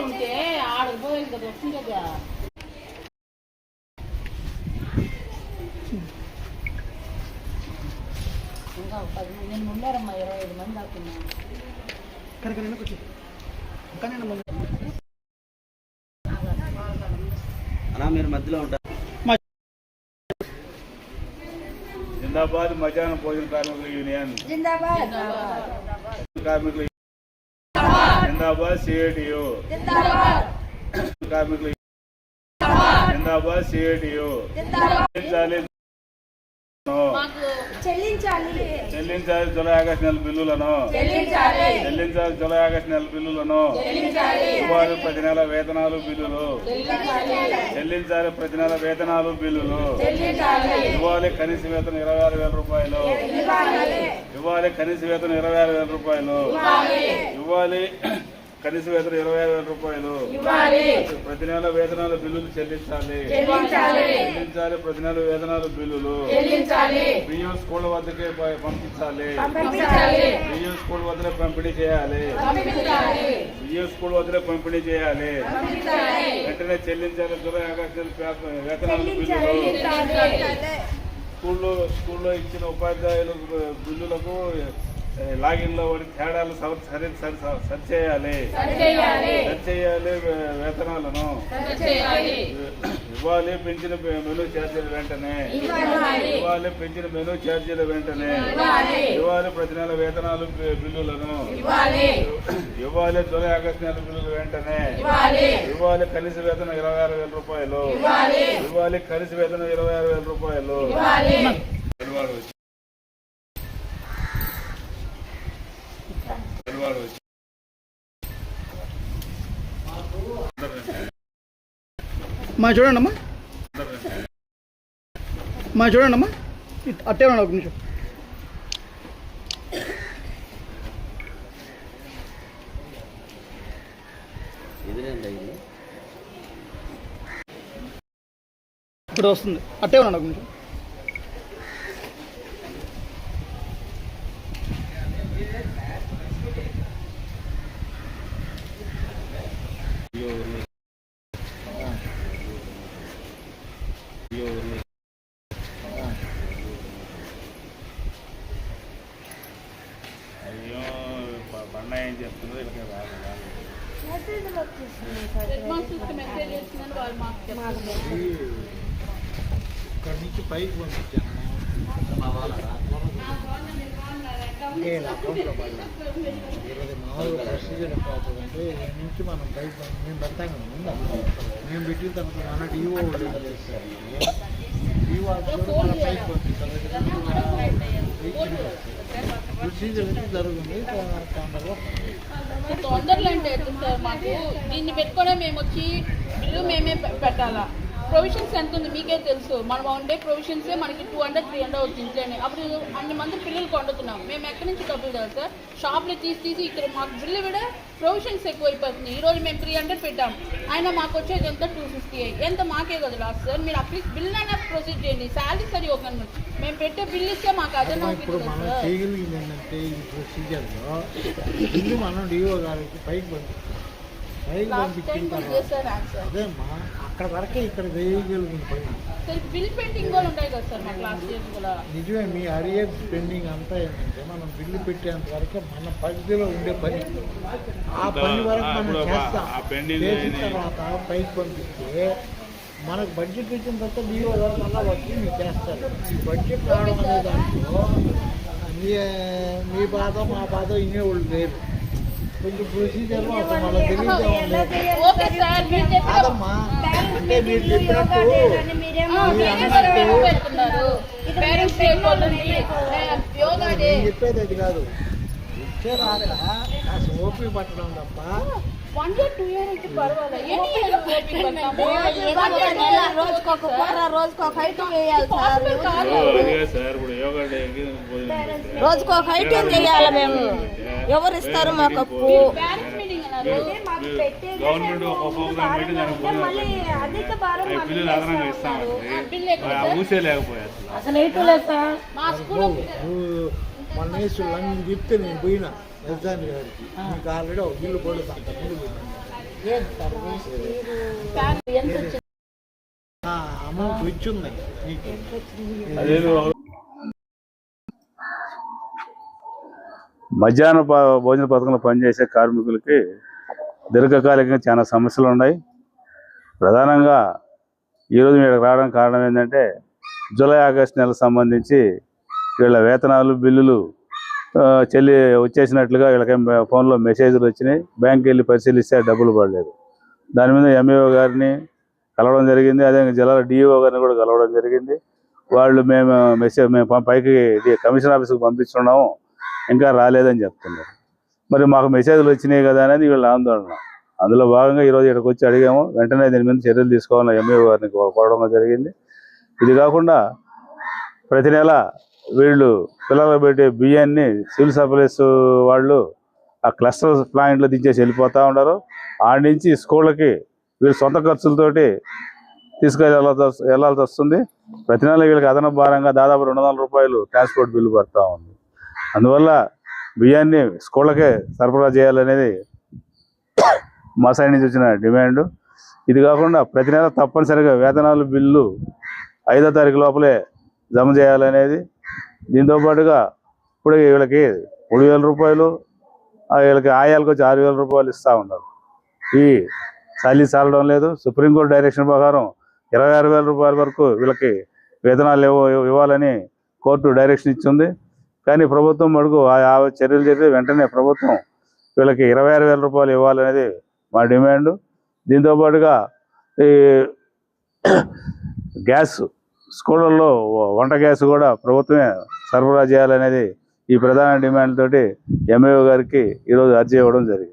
ఉంటే ఆడకు పోయేది కదా వస్తుంది కదా. ఇంకా పది మంది నేను ఉండారమ్మా ఇరవై ఐదు మంది దాకున్నా అన్నా మీరు మధ్యలో ఉంటారు జిందాబాద్ మధ్యాహ్న భోజన కార్మికుల యూనియన్. కార్మికుల జిందాబాద్ సిఐటియు కార్మికుల జిందాబాద్ సిఐటియు చెల్లించాలి. చెల్లించాలి. జూలై ఆగస్టు నెల బిల్లులను. చెల్లించాలి. జూలై ఆగస్టు నెల బిల్లులను. ఇవ్వాలి ప్రతి నెల వేతనాలు బిల్లులు. చెల్లించాలి. ప్రతి నెల వేతనాలు బిల్లులు. ఇవ్వాలి కనీస వేతనం ఇరవై ఆరు వేల రూపాయలు. ఇవ్వాలి. కనీస వేతనం ఇరవై ఆరు వేల రూపాయలు. ఇవ్వాలి కనీస వేతనం ఇరవై ఆరు వేల రూపాయలు. ప్రతి నెల వేతనాల బిల్లులు చెల్లించాలి. చెల్లించాలి. ప్రతి నెల వేతనాలు బిల్లులు. బియ్యం స్కూల్ వద్దకే పంపించాలి. బియ్యం స్కూల్ వద్దనే పంపిణీ చేయాలి. బియ్యం స్కూల్ వద్దనే పంపిణీ చేయాలి. వెంటనే చెల్లించాలి జూలై ఆగస్టు వేతనాల బిల్లులు. స్కూల్లో స్కూల్లో ఇచ్చిన ఉపాధ్యాయులు బిల్లులకు లాగిన్లో వాడి తేడాలు సరి సరి చేయాలి. సరి చేయాలి. వేతనాలను. ఇవ్వాలి పెంచిన మెనూ ఛార్జీలు వెంటనే. ఇవ్వాలి. పెంచిన మెనూ ఛార్జీలు వెంటనే. ఇవ్వాలి. ప్రతి నెల వేతనాలు బిల్లులను. ఇవ్వాలి. జూలై ఆగస్టు నెల బిల్లులు వెంటనే. ఇవ్వాలి. కనీస వేతనం ఇరవై ఆరు వేల రూపాయలు. ఇవ్వాలి. కనీస వేతనం ఇరవై ఆరు వేల రూపాయలు తెలువాడు వచ్చి. తెలువాడు వచ్చి. మా చూడండి అమ్మా మా చూడండి అమ్మా అట్టే ఉన్నాడు ఒక నిమిషం. ఇప్పుడు వస్తుంది. అట్టే ఉన్నాడు ఒక నిమిషం అయ్యో ప- బండ ఏం చెప్తుందో ఇక్కడ రాదు రాదు. రెస్పాన్స్ చూస్తే మెసేజ్ వచ్చిందని వాళ్ళు మాకు చెప్తున్నారు ఇక్కడ నుంచి పైకి పంపించాను. నేను అకౌంట్లో పడలేదు. ఈరోజు మామూలుగా ప్రొసీజర్ అంటే ఈ నుంచి మనం పంపి- మేము పెడతాం కదా మేము పెట్టిన తర్వాత మన డిఓ చేస్తారు? డిఓ మన పైకి పంపిస్తారు తొందరగా తొందరలో అంటే సార్ మాకు? దీన్ని పెట్టుకోవడం మేము వచ్చి బిల్లు మేమే పెట్టాలా? ప్రొవిజన్స్ ఎంత ఉంది మీకే తెలుసు. మనం ఉండే ప్రొవిజన్సే మనకి టూ హండ్రెడ్ త్రీ హండ్రెడ్ అవుతుంది ఇంట్లోనే. అప్పుడు అన్ని మంది పిల్లలు కొండుతున్నాం. మేము ఎక్కడి నుంచి డబ్బులు కదా సార్. షాప్లో తీసి తీసి ఇక్కడ మాకు బిల్లు కూడా ప్రొవిజన్స్ ఎక్కువైపోతుంది ఈ రోజు మేము త్రీ హండ్రెడ్ పెట్టాం. అయినా మాకు వచ్చేది ఎంత? టూ ఫిఫ్టీ ఎంత? మాకే కదా లాస్ట్ సార్. మీరు అట్లీస్ట్ బిల్ అయినా ప్రొసీడ్ చేయండి. శాలరీ సరి ఒక మేము పెట్టే బిల్ ఇస్తే మాకు అదే అమ్మా, ఇప్పుడు మనం సార్. చేయగలిగింది ఏంటంటే ఈ ప్రొసీజర్లో ఇల్లు మనం డిఓ గారికి పైకి పంపిస్తాం. పంపించిన తర్వాత అదేమ్మా? అక్కడ వరకే ఇక్కడ వేయగలిగిన పని. సార్ బిల్ పెయింటింగ్ కూడా ఉంటాయి కదా సార్ మాకు లాస్ట్ ఇయర్ కూడా. నిజమే మీ అరియర్ పెండింగ్ అంతా ఏంటంటే మనం బిల్లు పెట్టేంత వరకే మన పరిధిలో ఉండే పని. ఆ పని వరకు మనం చేస్తాం. చేసిన తర్వాత పైకి పంపిస్తే మనకు బడ్జెట్ ఇచ్చిన తర్వాత గారు మళ్ళా వచ్చి మీరు చేస్తారు. ఈ బడ్జెట్ రావడం అనే దాంట్లో మీ మీ బాధ మా బాధ ఇన్నేవాళ్ళు లేరు కొంచెం ప్రొసీజర్ అంటే మీరు చెప్పినట్టు చెప్పేది అది కాదు. వచ్చే రాక కాస్త ఓపిక పట్టడం తప్ప వన్ ఇయర్ టూ ఇయర్ అయితే పర్వాలేదు ఎన్ని ఇయర్ ఓపిక పడతాము? రోజుకొక కూర రోజుకొక ఐటమ్ వేయాలి సార్. పెడితే రోజుకొక ఐటమ్ చేయాలి మేము. ఎవరు ఇస్తారు మాకు అప్పు? ఒక అసలు అసలు ఎటు లేదు సార్. మా స్కూల్ నువ్వు మన వేసు లంగ్ చెప్తే నేను పోయినా. యజమాని గారికి. నీకు ఆల్రెడీ ఒక పడుతుంది వచ్చింది? అమౌంట్ ఇచ్చింది మధ్యాహ్న ప- భోజన పథకంలో పనిచేసే కార్మికులకి దీర్ఘకాలికంగా చాలా సమస్యలు ఉన్నాయి. ప్రధానంగా ఈరోజు మీరు రావడానికి కారణం ఏంటంటే జూలై ఆగస్టు నెలకు సంబంధించి వీళ్ళ వేతనాలు బిల్లులు చెల్లి వచ్చేసినట్లుగా వీళ్ళకి ఫోన్లో మెసేజ్లు వచ్చినాయి. బ్యాంక్కి వెళ్ళి పరిశీలిస్తే డబ్బులు పడలేదు. దాని మీద ఎంఈఓ గారిని కలవడం జరిగింది. అదే జిల్లా డిఈఓ గారిని కూడా కలవడం జరిగింది. వాళ్ళు మేము మెసేజ్ మేము పైకి ఇది కమిషన్ ఆఫీస్కి పంపిస్తున్నాము ఇంకా రాలేదని చెప్తున్నారు. మరి మాకు మెసేజ్లు వచ్చినాయి కదా అనేది వీళ్ళ ఆందోళన. అందులో భాగంగా ఈరోజు ఇక్కడికి వచ్చి అడిగాము. వెంటనే దీని మీద చర్యలు తీసుకోవాలని ఎంఈఓ గారిని కోరడం జరిగింది. ఇది కాకుండా ప్రతి నెల వీళ్ళు పిల్లలకు పెట్టే బియ్యాన్ని సివిల్ సప్లైస్ వాళ్ళు ఆ క్లస్టర్ ప్లాంట్లో దించేసి వెళ్ళిపోతూ ఉన్నారు. ఆడి నుంచి స్కూళ్ళకి వీళ్ళు సొంత ఖర్చులతోటి తీసుకెళ్ళి వెళ్ళాల్సి వెళ్ళాల్సి వస్తుంది. ప్రతి నెల వీళ్ళకి అదనపు భారంగా దాదాపు రెండు వందల రూపాయలు ట్రాన్స్పోర్ట్ బిల్లు పడుతూ ఉంది. అందువల్ల బియ్యాన్ని స్కూళ్ళకే సరఫరా చేయాలనేది మా సైడ్ నుంచి వచ్చిన డిమాండ్. ఇది కాకుండా ప్రతి నెల తప్పనిసరిగా వేతనాలు బిల్లు ఐదో తారీఖు లోపలే జమ చేయాలనేది దీంతో పాటుగా ఇప్పుడు వీళ్ళకి మూడు వేల రూపాయలు వీళ్ళకి ఆయాలకు వచ్చి ఆరు వేల రూపాయలు ఇస్తూ ఉన్నారు. ఈ చలి చాలడం లేదు. సుప్రీంకోర్టు డైరెక్షన్ ప్రకారం ఇరవై ఆరు వేల రూపాయల వరకు వీళ్ళకి వేతనాలు ఇవ్వ ఇవ్వాలని కోర్టు డైరెక్షన్ ఇచ్చింది. కానీ ప్రభుత్వం మడుగు ఆ ఆ చర్యలు చేసి వెంటనే ప్రభుత్వం వీళ్ళకి ఇరవై ఆరు వేల రూపాయలు ఇవ్వాలనేది మా డిమాండ్. దీంతో పాటుగా ఈ గ్యాస్ స్కూళ్ళల్లో వంట గ్యాస్ కూడా ప్రభుత్వమే సరఫరా చేయాలనేది ఈ ప్రధాన డిమాండ్ తోటి ఎంఏఓ గారికి ఈరోజు అర్జీ ఇవ్వడం జరిగింది.